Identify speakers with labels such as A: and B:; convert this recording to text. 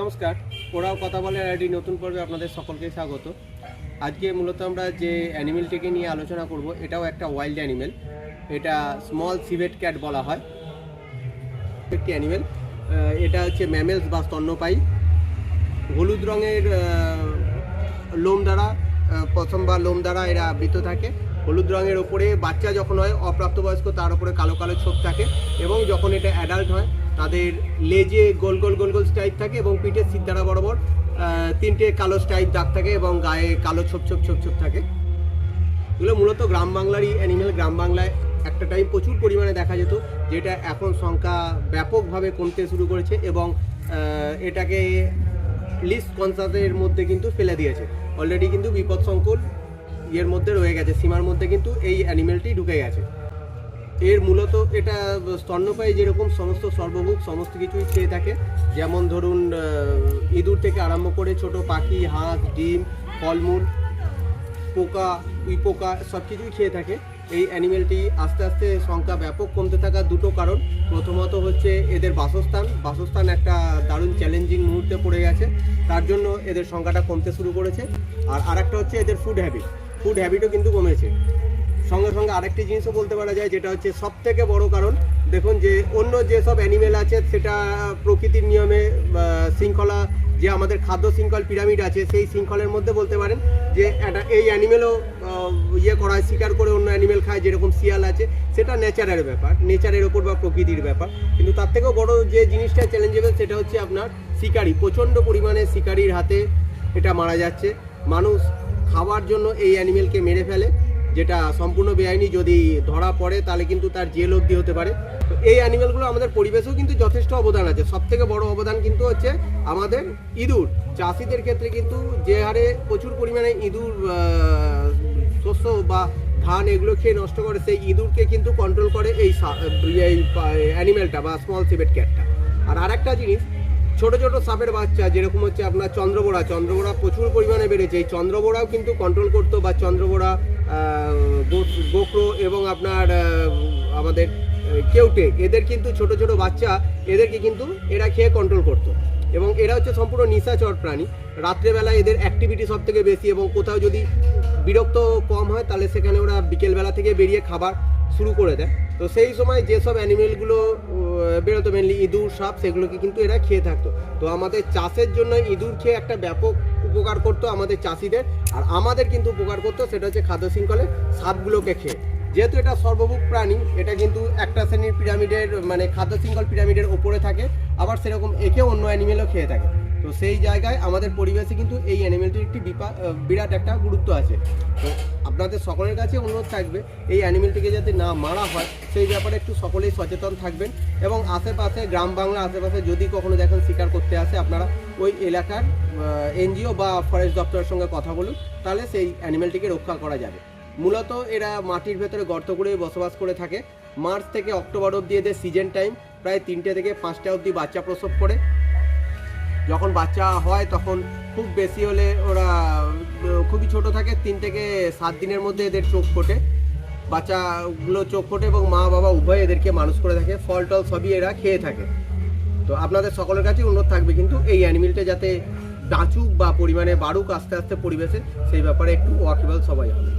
A: নমস্কার ওরাও কথা বলে একটি নতুন পর্বে আপনাদের সকলকে স্বাগত। আজকে মূলত আমরা যে অ্যানিমেলটিকে নিয়ে আলোচনা করব, এটাও একটা ওয়াইল্ড অ্যানিমেল এটা স্মল সিভেট ক্যাট বলা হয়। একটি অ্যানিমেল এটা হচ্ছে ম্যামেলস বা স্তন্যপায়ী। হলুদ রঙের লোম দ্বারা প্রথম বা লোম দ্বারা এরা আবৃত থাকে। হলুদ রঙের ওপরে বাচ্চা যখন হয়, অপ্রাপ্তবয়স্ক তার উপরে কালো কালো ছোপ থাকে এবং যখন এটা অ্যাডাল্ট হয় তাদের লেজে গোল গোল গোল গোল স্ট্রাইপ থাকে এবং পিঠের সিদ্ধারা বরাবর তিনটে কালো স্ট্রাইপ দাগ থাকে এবং গায়ে কালো ছোপ ছোপ ছোপ ছোপ থাকে। এগুলো মূলত গ্রাম বাংলারই অ্যানিমেল গ্রাম বাংলায় একটা টাইম প্রচুর পরিমাণে দেখা যেত, যেটা এখন সংখ্যা ব্যাপকভাবে কমতে শুরু করেছে এবং এটাকে লিস্ট কনসাসের মধ্যে কিন্তু ফেলে দিয়েছে। অলরেডি কিন্তু বিপদ সংকুল ইয়ের মধ্যে রয়ে গেছে, সীমার মধ্যে কিন্তু এই অ্যানিমেলটি ঢুকে গেছে। এর মূলত এটা স্তন্যপায়ী যেরকম সমস্ত সর্বভুক সমস্ত কিছুই খেয়ে থাকে। যেমন ধরুন ইঁদুর থেকে আরম্ভ করে ছোট পাখি, হাঁস, ডিম, ফলমূল, পোকা, উই পোকা, সব কিছুই খেয়ে থাকে। এই অ্যানিমেলটি আস্তে আস্তে সংখ্যা ব্যাপক কমতে থাকার দুটো কারণ। প্রথমত হচ্ছে এদের বাসস্থান। বাসস্থান একটা দারুণ চ্যালেঞ্জিং মুহূর্তে পড়ে গেছে। তার জন্য এদের সংখ্যাটা কমতে শুরু করেছে। আর আরেকটা হচ্ছে এদের ফুড হ্যাবিট ফুড হ্যাবিটও কিন্তু কমেছে। সঙ্গে সঙ্গে আরেকটি জিনিসও বলতে পারা যায়, যেটা হচ্ছে সব থেকে বড় কারণ, দেখুন যে অন্য যেসব অ্যানিমেল আছে, সেটা প্রকৃতির নিয়মে শৃঙ্খলা, যে আমাদের খাদ্য শৃঙ্খল পিরামিড আছে, সেই শৃঙ্খলের মধ্যে বলতে পারেন যে একটা, এই অ্যানিমেলও ইয়ে করা হয় শিকার করে অন্য অ্যানিমেল খায়, যেরকম শিয়াল আছে, সেটা নেচারের ব্যাপার নেচারের ওপর বা প্রকৃতির ব্যাপার। কিন্তু তার থেকেও বড় যে জিনিসটা চ্যালেঞ্জেবল সেটা হচ্ছে আপনার শিকারি, প্রচণ্ড পরিমাণে শিকারির হাতে এটা মারা যাচ্ছে। মানুষ খাওয়ার জন্য এই অ্যানিমেলকে মেরে ফেলে। যেটা সম্পূর্ণ বেআইনি যদি ধরা পড়ে, তাহলে কিন্তু তার জেল অবধি হতে পারে। তো এই অ্যানিমেলগুলো আমাদের পরিবেশেও কিন্তু যথেষ্ট অবদান আছে। সব থেকে বড় অবদান কিন্তু হচ্ছে আমাদের ইঁদুর। চাষিদের ক্ষেত্রে কিন্তু যে হারে প্রচুর পরিমাণে ইঁদুর শস্য বা ধান এগুলো খেয়ে নষ্ট করে, সেই ইঁদুরকে কিন্তু কন্ট্রোল করে এই অ্যানিমেলটা বা স্মল সিভেট ক্যাটটা আর আরেকটা জিনিস ছোট ছোট সাপের বাচ্চা যেরকম হচ্ছে আপনার চন্দ্রবোড়া। চন্দ্রবোড়া প্রচুর পরিমাণে বেড়েছে। এই চন্দ্রবোড়াও কিন্তু কন্ট্রোল করতো বা চন্দ্রবোড়া আহ, গো- গোখরো এবং আপনার আমাদের কেউটে। এদের কিন্তু ছোট ছোট বাচ্চা এদেরকে কিন্তু এরা খেয়ে কন্ট্রোল করতো। এবং এরা হচ্ছে সম্পূর্ণ নিশাচর প্রাণী। রাত্রেবেলা এদের অ্যাক্টিভিটি সব থেকে বেশি এবং কোথাও যদি বিরক্ত কম হয় তাহলে সেখানে ওরা বিকেলবেলা থেকে বেরিয়ে খাবার শুরু করে দেয়। তো সেই সময় যেসব অ্যানিমেলগুলো বেরোতো মেনলি ইঁদুর, সাপ, সেগুলোকে কিন্তু এরা খেয়ে থাকতো। তো আমাদের চাষের জন্য ইঁদুর খেয়ে একটা ব্যাপক উপকার করতো আমাদের চাষিদের। আর আমাদের কিন্তু উপকার করতো সেটা হচ্ছে খাদ্য শৃঙ্খলের সাপগুলোকে খেয়ে। যেহেতু এটা সর্বভুক প্রাণী, এটা কিন্তু একটা শ্রেণির পিরামিডের মানে খাদ্য শৃঙ্খল পিরামিডের ওপরে থাকে। আবার সেরকম একেও অন্য অ্যানিমেলও খেয়ে থাকে। তো সেই জায়গায় আমাদের পরিবেশে কিন্তু এই অ্যানিমেলটির একটি বিপা বিরাট একটা গুরুত্ব আছে। তো আপনাদের সকলের কাছে অনুরোধ থাকবে, এই অ্যানিমেলটিকে যাতে না মারা হয়, সেই ব্যাপারে একটু সকলেই সচেতন থাকবেন এবং আশেপাশে, গ্রাম বাংলা আশেপাশে যদি কখনো দেখেন শিকার করতে আসে, আপনারা ওই এলাকার এনজিও বা ফরেস্ট দপ্তরের সঙ্গে কথা বলুন, তাহলে সেই অ্যানিমেলটিকে রক্ষা করা যাবে। মূলত এরা মাটির ভেতরে গর্ত করে বসবাস করে থাকে। মার্চ থেকে অক্টোবর অবধি এদের সিজন টাইম প্রায় তিনটে থেকে পাঁচটা অবধি বাচ্চা প্রসব করে। যখন বাচ্চা হয় তখন খুব বেশি হলে ওরা খুবই ছোট থাকে, তিন থেকে সাত দিনের মধ্যে এদের চোখ ফোটে। বাচ্চাগুলো চোখ ফোটে এবং মা বাবা উভয় এদেরকে মানুষ করে থাকে, ফল টল সবই এরা খেয়ে থাকে। তো আপনাদের সকলের কাছে অনুরোধ থাকবে কিন্তু এই অ্যানিমেলটা যাতে বাঁচুক বা পরিমাণে বাড়ুক আস্তে আস্তে পরিবেশে, সেই ব্যাপারে একটু ওয়াকিবল সবাই হবে।